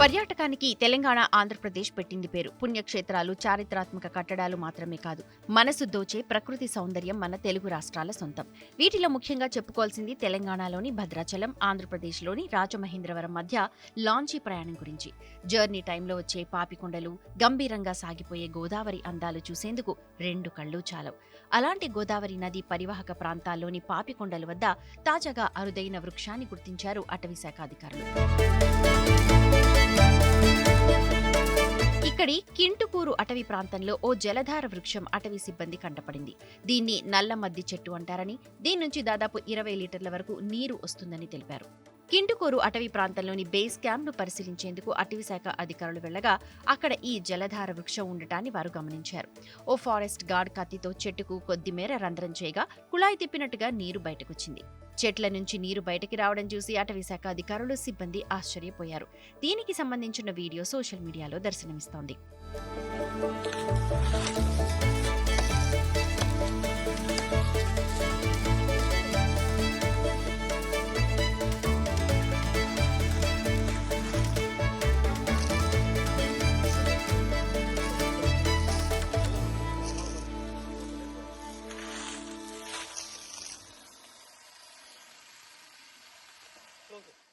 పర్యాటకానికి తెలంగాణ ఆంధ్రప్రదేశ్ పెట్టింది పేరు. పుణ్యక్షేత్రాలు చారిత్రాత్మక కట్టడాలు మాత్రమే కాదు. మనసు దోచే ప్రకృతి సౌందర్యం మన తెలుగు రాష్ట్రాల సొంతం. వీటిలో ముఖ్యంగా చెప్పుకోవాల్సింది తెలంగాణలోని భద్రాచలం ఆంధ్రప్రదేశ్లోని రాజమహేంద్రవరం మధ్య లాంచీ ప్రయాణం గురించి. జర్నీ టైంలో వచ్చే పాపికొండలు గంభీరంగా సాగిపోయే గోదావరి అందాలు చూసేందుకు రెండు కళ్ళు చాలవు. అలాంటి గోదావరి నది పరివాహక ప్రాంతాల్లోని పాపికొండల వద్ద తాజాగా అరుదైన వృక్షాన్ని గుర్తించారు అటవీశాఖ అధికారులు. ఇక్కడి కింటుకూరు అటవీ ప్రాంతంలో ఓ జలధార వృక్షం అటవీ సిబ్బంది కంటపడింది. దీన్ని నల్ల మద్ది చెట్టు అంటారని దీని నుంచి దాదాపు ఇరవై లీటర్ల వరకు నీరు వస్తుందని తెలిపారు. కింటుకూరు అటవీ ప్రాంతంలోని బేస్ క్యాంప్ను పరిశీలించేందుకు అటవీ శాఖ అధికారులు వెళ్ళగా అక్కడ ఈ జలధార వృక్షం ఉండటాన్ని వారు గమనించారు. ఓ ఫారెస్ట్ గార్డ్ కత్తితో చెట్టుకు కొద్ది మేర రంధ్రం చేయగా కుళాయి తిప్పినట్టుగా నీరు బయటకొచ్చింది. చెట్ల నుంచి నీరు బయటకి రావడం చూసి అటవీశాఖ అధికారులు సిబ్బంది ఆశ్చర్యపోయారు. దీనికి సంబంధించిన వీడియో సోషల్ మీడియాలో దర్శనమిస్తోంది. 그러게.